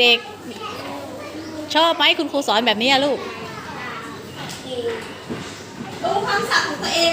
เด็กๆ ชอบไหมคุณครูสอนแบบนี้ลูก รู้ความศัพท์ของตัวเอง